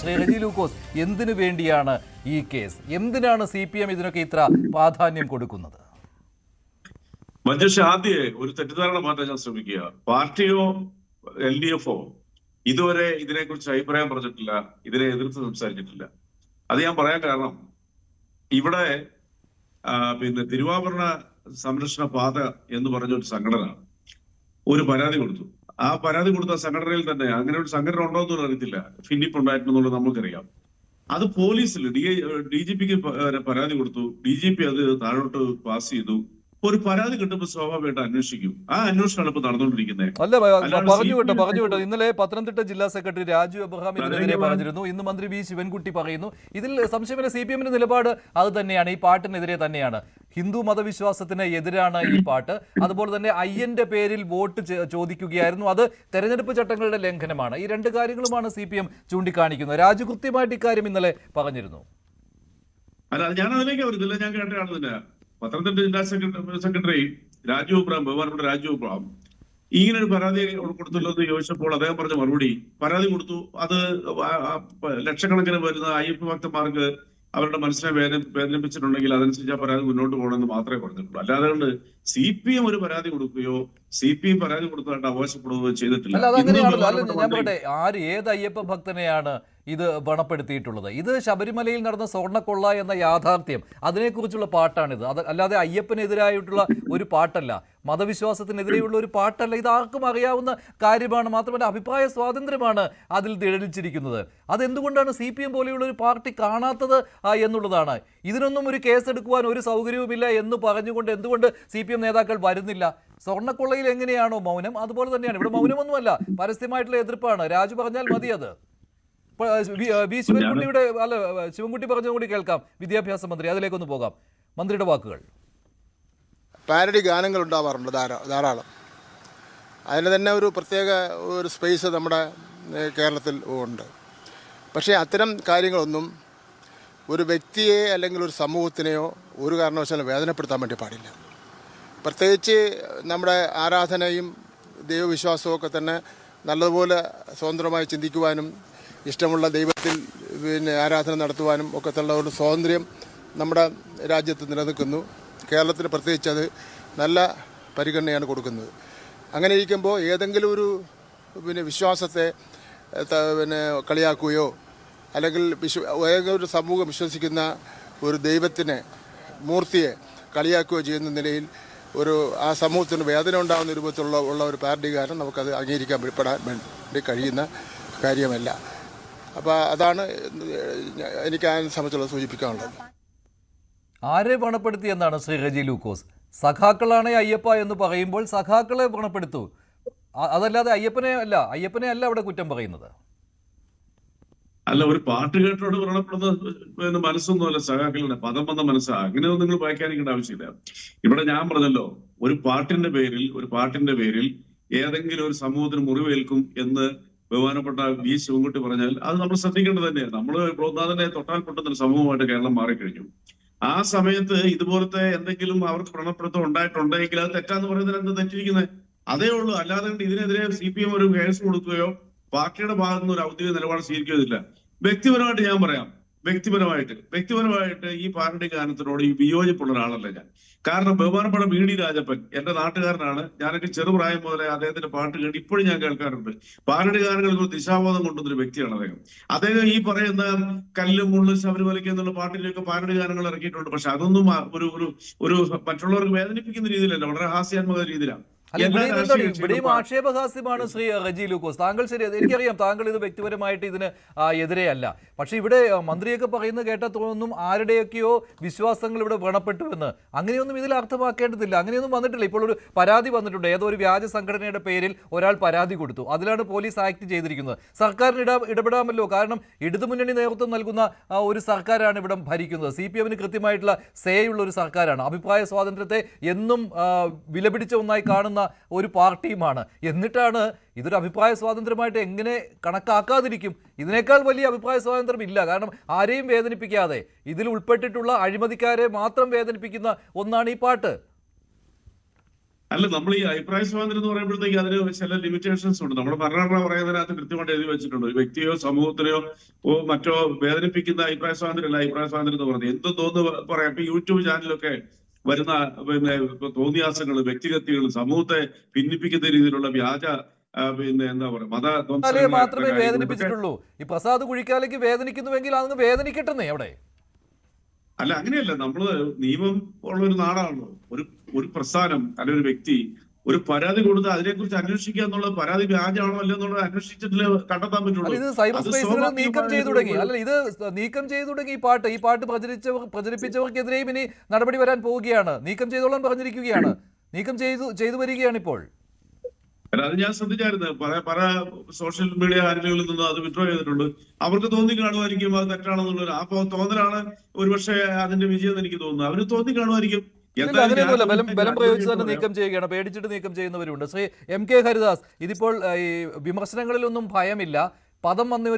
ശ്രീ റജി ലൂക്കോസ് എന്തിനു വേണ്ടിയാണ് ഈ കേസ്? എന്തിനാണ് സി പി എം ഇതിനൊക്കെ ഇത്ര പ്രാധാന്യം കൊടുക്കുന്നത്? മഞ്ജുഷ ആദ്യ ഒരു തെറ്റിദ്ധാരണ മാറ്റാൻ ഞാൻ ശ്രമിക്കുക. പാർട്ടിയോ എൽ ഡി എഫോ ഇതുവരെ ഇതിനെക്കുറിച്ച് അഭിപ്രായം പറഞ്ഞിട്ടില്ല ഇതിനെ എതിർത്ത് സംസാരിച്ചിട്ടില്ല. അത് ഞാൻ പറയാൻ കാരണം ഇവിടെ പിന്നെ തിരുവാഭരണ സംരക്ഷണ പാത എന്ന് പറഞ്ഞ ഒരു സംഘടന ഒരു പരാതി കൊടുത്തു. ആ പരാതി കൊടുത്ത സംഘടനയിൽ തന്നെ അങ്ങനെ ഒരു സംഘടന ഉണ്ടോ എന്നുള്ള അറിയത്തില്ല. ഫിന്നിപ്പ് ഉണ്ടായിരുന്നു എന്നുള്ളത് നമുക്കറിയാം അത് പോലീസിൽ ഡി ഡി ജി പിക്ക് പരാതി കൊടുത്തു. ഡി ജി പി അത് താഴോട്ട് പാസ് ചെയ്തു. ഒരു പരാതി കിട്ടുമ്പോൾ സ്വാഭാവികമായിട്ട് അന്വേഷിക്കും. ആ അന്വേഷണമാണ് ഇപ്പൊ നടന്നുകൊണ്ടിരിക്കുന്നത് അല്ല പറഞ്ഞു വിട്ടോ പറഞ്ഞു വിട്ടോ. ഇന്നലെ പത്തനംതിട്ട ജില്ലാ സെക്രട്ടറി രാജു അബ്രഹാം ഇതിനെതിരെ. പറഞ്ഞിരുന്നു. ഇന്ന് മന്ത്രി വി ശിവൻകുട്ടി പറയുന്നു. ഇതിൽ സംശയമില്ല സി പി എമ്മിന്റെ നിലപാട് അത് തന്നെയാണ്. ഈ പാട്ടിനെതിരെ തന്നെയാണ്. ഹിന്ദു മതവിശ്വാസത്തിന് എതിരാണ് ഈ പാട്ട്. അതുപോലെ തന്നെ അയ്യന്റെ പേരിൽ വോട്ട് ചോദിക്കുകയായിരുന്നു. അത് തെരഞ്ഞെടുപ്പ് ചട്ടങ്ങളുടെ ലംഘനമാണ്. ഈ രണ്ട് കാര്യങ്ങളുമാണ് സി പി എം ചൂണ്ടിക്കാണിക്കുന്നത്. രാജ്യകൃത്യമായിട്ട് ഇക്കാര്യം ഇന്നലെ പറഞ്ഞിരുന്നു. അല്ല ഞാൻ അതിലേക്ക് ഞാൻ കേട്ടതാണ് രാജു അബ്രാം ബഹുമാനപ്പെട്ട രാജു ഇങ്ങനെ ഒരു പരാതി കൊടുത്തല്ലോ എന്ന് ചോദിച്ചപ്പോൾ അദ്ദേഹം പറഞ്ഞ മറുപടി പരാതി കൊടുത്തു. അത് ലക്ഷക്കണക്കിന് വരുന്ന അയ്യപ്പ ഭക്തന്മാർക്ക് അവരുടെ മനസ്സിനെ വേദന വേദനിപ്പിച്ചിട്ടുണ്ടെങ്കിൽ അതനുസരിച്ച് ആ പരാതി മുന്നോട്ട് പോകണമെന്ന് മാത്രമേ പറഞ്ഞിട്ടുള്ളൂ. അല്ലാതെ കൊണ്ട് സി പി എം ഒരു പരാതി കൊടുക്കുകയോ സി പി എം പരാതി കൊടുത്തതായിട്ട് അവകാശപ്പെടുകയോ ചെയ്തിട്ടില്ല. ആര് ഏത് അയ്യപ്പ ഭക്തനെയാണ് ഇത് വണപ്പെടുത്തിയിട്ടുള്ളത് ഇത് ശബരിമലയിൽ നടന്ന സ്വർണക്കൊള്ള എന്ന യാഥാർത്ഥ്യം. അതിനെക്കുറിച്ചുള്ള പാട്ടാണിത്. അത് അല്ലാതെ അയ്യപ്പനെതിരായിട്ടുള്ള ഒരു പാട്ടല്ല. മതവിശ്വാസത്തിനെതിരെയുള്ള ഒരു പാട്ടല്ല. ഇത് ആർക്കും അറിയാവുന്ന കാര്യമാണ്. മാത്രമല്ല അഭിപ്രായ സ്വാതന്ത്ര്യമാണ് അതിൽ തിഴലിച്ചിരിക്കുന്നത് അതെന്തുകൊണ്ടാണ് സി പി എം പോലെയുള്ള ഒരു പാർട്ടി കാണാത്തത് എന്നുള്ളതാണ്. ഇതിനൊന്നും ഒരു കേസെടുക്കുവാൻ ഒരു സൗകര്യവുമില്ല എന്ന് പറഞ്ഞുകൊണ്ട് എന്തുകൊണ്ട് സി പി എം നേതാക്കൾ വരുന്നില്ല? സ്വർണക്കൊള്ളയിൽ എങ്ങനെയാണോ മൗനം? അതുപോലെ തന്നെയാണ്. ഇവിടെ മൗനമൊന്നുമല്ല. പരസ്യമായിട്ടുള്ള എതിർപ്പാണ്. രാജു പറഞ്ഞാൽ മതി അത് വി- ശിവൻകുട്ടിയുടെ അല്ല ശിവൻകുട്ടി പറഞ്ഞതും കൂടി കേൾക്കാം. വിദ്യാഭ്യാസ മന്ത്രി അതിലേക്കൊന്ന് പോകാം. മന്ത്രിയുടെ വാക്കുകൾ. പാരഡി ഗാനങ്ങൾ ഉണ്ടാവാറുണ്ട് ധാരാ ധാരാളം. അതിന് തന്നെ ഒരു പ്രത്യേക ഒരു സ്പേസ് നമ്മുടെ കേരളത്തിൽ ഉണ്ട്. പക്ഷേ അത്തരം കാര്യങ്ങളൊന്നും ഒരു വ്യക്തിയെ അല്ലെങ്കിൽ ഒരു സമൂഹത്തിനെയോ ഒരു കാരണവശാലും വേദനപ്പെടുത്താൻ വേണ്ടി പാടില്ല. പ്രത്യേകിച്ച് നമ്മുടെ ആരാധനയും ദൈവവിശ്വാസവും ഒക്കെ തന്നെ നല്ലതുപോലെ സ്വതന്ത്രമായി ചിന്തിക്കുവാനും ഇഷ്ടമുള്ള ദൈവത്തിൽ പിന്നെ ആരാധന നടത്തുവാനും ഒക്കെ ഉള്ള ഒരു സ്വാതന്ത്ര്യം നമ്മുടെ രാജ്യത്ത് നിലനിൽക്കുന്നു. കേരളത്തിന് പ്രത്യേകിച്ച് അത് നല്ല പരിഗണനയാണ് കൊടുക്കുന്നത്. അങ്ങനെ ഇരിക്കുമ്പോൾ ഏതെങ്കിലും ഒരു പിന്നെ വിശ്വാസത്തെ പിന്നെ കളിയാക്കുകയോ അല്ലെങ്കിൽ വിശ്വ ഏതെങ്കിലും ഒരു സമൂഹം വിശ്വസിക്കുന്ന ഒരു ദൈവത്തിനെ മൂർത്തിയെ കളിയാക്കുകയോ ചെയ്യുന്ന നിലയിൽ ഒരു ആ സമൂഹത്തിന് വേദന ഉണ്ടാകുന്ന രൂപത്തിലുള്ള ഉള്ള ഒരു പാർട്ടിക്കാരൻ നമുക്കത് അംഗീകരിക്കാൻ പെടാൻ വേണ്ടി കഴിയുന്ന കാര്യമല്ല. അപ്പോൾ അതാണ് എനിക്ക് അതിനെ സംബന്ധിച്ചുള്ള സൂചിപ്പിക്കാനുള്ളത്. ആരെ പണപ്പെടുത്തി എന്നാണ് ശ്രീ റജി ലൂക്കോസ്? സഖാക്കളാണ് അയ്യപ്പ എന്ന് പറയുമ്പോൾ സഖാക്കളെ പണപ്പെടുത്തു. അതല്ലാതെ അയ്യപ്പനെ അല്ല അയ്യപ്പനെ അല്ല അവിടെ കുറ്റം പറയുന്നത്. അല്ല ഒരു പാട്ട് കേട്ടോട് വ്രണപ്പെടുന്ന പിന്നെ മനസ്സൊന്നുമല്ല സഖാക്കളുടെ പദം വന്ന മനസ്സാ. അങ്ങനെയൊന്നും നിങ്ങൾ വ്യാഖ്യാനിക്കേണ്ട ആവശ്യമില്ല. ഇവിടെ ഞാൻ പറഞ്ഞല്ലോ ഒരു പാട്ടിന്റെ പേരിൽ ഒരു പാട്ടിന്റെ പേരിൽ ഏതെങ്കിലും ഒരു സമൂഹത്തിന് മുറിവേൽക്കും എന്ന് ബഹുമാനപ്പെട്ട വി ശിവൻകുട്ടി പറഞ്ഞാൽ അത് നമ്മൾ ശ്രദ്ധിക്കേണ്ടത് തന്നെയാണ്. നമ്മൾ പ്രോത്സാഹനെ തൊട്ടാൽ പൊട്ടുന്ന സമൂഹമായിട്ട് കേരളം മാറിക്കഴിഞ്ഞു. ആ സമയത്ത് ഇതുപോലത്തെ എന്തെങ്കിലും അവർക്ക് വ്രണപ്പെടുത്തം ഉണ്ടായിട്ടുണ്ടെങ്കിൽ അത് തെറ്റാന്ന് പറയുന്നതിന് എന്ത് തെറ്റിരിക്കുന്നത് അതേ ഉള്ളൂ. അല്ലാതെ ഇതിനെതിരെ സി പി എം ഒരു കേസ് കൊടുക്കുകയോ പാർട്ടിയുടെ ഭാഗത്തുനിന്ന് ഒരു ഔദ്യോഗിക നിലപാട് സ്വീകരിക്കുകയില്ല വ്യക്തിപരമായിട്ട് ഞാൻ പറയാം. വ്യക്തിപരമായിട്ട് വ്യക്തിപരമായിട്ട് ഈ പാർട്ടി ഗാനത്തിനോട് ഈ വിയോജിപ്പുള്ള ഒരാളല്ല ഞാൻ. കാരണം ബഹുമാനപ്പെട്ട വി ഡി രാജപ്പൻ എന്റെ നാട്ടുകാരനാണ്. ഞാനൊക്കെ ചെറുപ്രായം മുതലേ അദ്ദേഹത്തിന്റെ പാട്ട് കേട്ട് ഇപ്പോഴും ഞാൻ കേൾക്കാറുണ്ട്. പാർട്ടി ഗാനങ്ങൾക്ക് ദിശാബോധം കൊണ്ടുവന്നൊരു വ്യക്തിയാണ് അദ്ദേഹം. അദ്ദേഹം ഈ പറയുന്ന കല്ലും മുള്ളും ശബരിമലയ്ക്ക് എന്നുള്ള പാട്ടിലൊക്കെ പാർട്ടി ഗാനങ്ങൾ ഇറക്കിയിട്ടുണ്ട്. പക്ഷെ അതൊന്നും ഒരു ഒരു മറ്റുള്ളവർക്ക് വേദനിപ്പിക്കുന്ന രീതിയിലല്ല വളരെ ഹാസ്യാത്മക രീതിയിലാണ്. ഇവിടെയും ആക്ഷേപഹാസ്യമാണ് ശ്രീ റജി ലൂക്കോസ്. താങ്കൾ ശരി എനിക്കറിയാം. താങ്കൾ ഇത് വ്യക്തിപരമായിട്ട് ഇതിന് എതിരെയല്ല. പക്ഷേ ഇവിടെ മന്ത്രിയൊക്കെ പറയുന്നത് കേട്ടതൊന്നും ആരുടെയൊക്കെയോ വിശ്വാസങ്ങൾ ഇവിടെ വ്രണപ്പെട്ടുവെന്ന്. അങ്ങനെയൊന്നും ഇതിൽ അർത്ഥമാക്കേണ്ടതില്ല. അങ്ങനെയൊന്നും വന്നിട്ടില്ല. ഇപ്പോൾ ഒരു പരാതി വന്നിട്ടുണ്ട്. ഏതോ ഒരു വ്യാജ സംഘടനയുടെ പേരിൽ ഒരാൾ പരാതി കൊടുത്തു. അതിലാണ് പോലീസ് ആക്ട് ചെയ്തിരിക്കുന്നത്. സർക്കാരിന് ഇട ഇടപെടാമല്ലോ. കാരണം ഇടതുമുന്നണി നേതൃത്വം നൽകുന്ന ഒരു സർക്കാരാണ് ഇവിടെ ഭരിക്കുന്നത്. സി പി എമ്മിന് കൃത്യമായിട്ടുള്ള സേയുള്ള ഒരു സർക്കാരാണ്. അഭിപ്രായ സ്വാതന്ത്ര്യത്തെ എന്നും വിലപിടിച്ച ഒന്നായി കാണുന്ന ഒരു പാർട്ടിയുമാണ്. എന്നിട്ടാണ് ഇതൊരു അഭിപ്രായ സ്വാതന്ത്ര്യമായിട്ട് എങ്ങനെ കണക്കാക്കാതിരിക്കും? ഇതിനേക്കാൾ വലിയ അഭിപ്രായ സ്വാതന്ത്ര്യം ഇല്ല കാരണം ആരെയും വേദനിപ്പിക്കാതെ ഇതിൽ ഉൾപ്പെട്ടിട്ടുള്ള അഴിമതിക്കാരെ മാത്രം വേദനിപ്പിക്കുന്ന ഒന്നാണ് ഈ പാട്ട്. അല്ല നമ്മൾ ഈ അഭിപ്രായ സ്വാതന്ത്ര്യം എന്ന് പറയുമ്പോഴത്തേക്ക് അതിന് ചില ലിമിറ്റേഷൻസ് ഉണ്ട്. നമ്മൾ ഭരണഘടന പറയുന്നതിനകത്ത് കൃത്യമായിട്ട് എഴുതി വെച്ചിട്ടുണ്ട്. ഒരു വ്യക്തിയോ സമൂഹത്തിനെയോ മറ്റോ വേദനിപ്പിക്കുന്ന അഭിപ്രായ സ്വാതന്ത്ര്യം അല്ല അഭിപ്രായ സ്വാതന്ത്ര്യം എന്ന് പറഞ്ഞത് എന്ത് തോന്നുന്നു പറയാം. ഇപ്പൊ യൂട്യൂബ് ചാനലൊക്കെ വരുന്ന പിന്നെ തോന്നിയാസങ്ങൾ വ്യക്തിഗതികൾ സമൂഹത്തെ ഭിന്നിപ്പിക്കുന്ന രീതിയിലുള്ള വ്യാജ പിന്നെ എന്താ പറയുക മത മാത്രമേ വേദനിപ്പിച്ചിട്ടുള്ളൂ. ഈ പ്രസാദ് കുഴിക്കാലേക്ക് വേദനിക്കുന്നുവെങ്കിൽ അതങ്ങ് വേദനിക്കട്ടെന്നേ അവിടെ. അല്ല അങ്ങനെയല്ല. നമ്മൾ നിയമം ഉള്ള ഒരു നാടാണല്ലോ. ഒരു ഒരു പ്രസ്ഥാനം അല്ലെ ഒരു വ്യക്തി ഒരു പരാതി കൊടുത്ത് അതിനെക്കുറിച്ച് അന്വേഷിക്കുക എന്നുള്ളത് പരാതി വ്യാജമാണോ അല്ലോ എന്നുള്ളത് അന്വേഷിച്ചിട്ടില്ല കണ്ടെത്താൻ പറ്റുള്ളൂ. ഇത് സൈബർ സ്പേസിൽ നീക്കം ചെയ്തു തുടങ്ങി. അല്ല ഇത് നീക്കം ചെയ്തു തുടങ്ങി ഈ പാട്ട്. ഈ പാട്ട് പ്രചരിച്ചവർ പ്രചരിപ്പിച്ചവർക്കെതിരെയും ഇനി നടപടി വരാൻ പോവുകയാണ്. നീക്കം ചെയ്തോളാൻ പറഞ്ഞിരിക്കുകയാണ്. നീക്കം ചെയ്തു ചെയ്തു വരികയാണ് ഇപ്പോൾ. അത് ഞാൻ ശ്രദ്ധിച്ചായിരുന്നു. പല പല സോഷ്യൽ മീഡിയ ഹാൻഡിലുകളിൽ നിന്ന് അത് വിഡ്രോ ചെയ്തിട്ടുണ്ട്. അവർക്ക് തോന്നി കാണുമായിരിക്കും അത് തെറ്റാണെന്നുള്ളത് അപ്പൊ തോന്നലാണ് ഒരുപക്ഷെ അതിന്റെ വിജയം എന്ന് എനിക്ക് തോന്നുന്നത്. അവർ തോന്നി കാണുമായിരിക്കും അങ്ങനെയൊന്നുമല്ല. ബലം ബലം പ്രയോഗിച്ച് തന്നെ നീക്കം ചെയ്യുകയാണ്. പേടിച്ചിട്ട് നീക്കം ചെയ്യുന്നവരുണ്ട്. ശ്രീ എം കെ ഹരിദാസ് ഇതിപ്പോൾ ഈ വിമർശനങ്ങളിലൊന്നും ഭയമില്ല. പദം വന്ന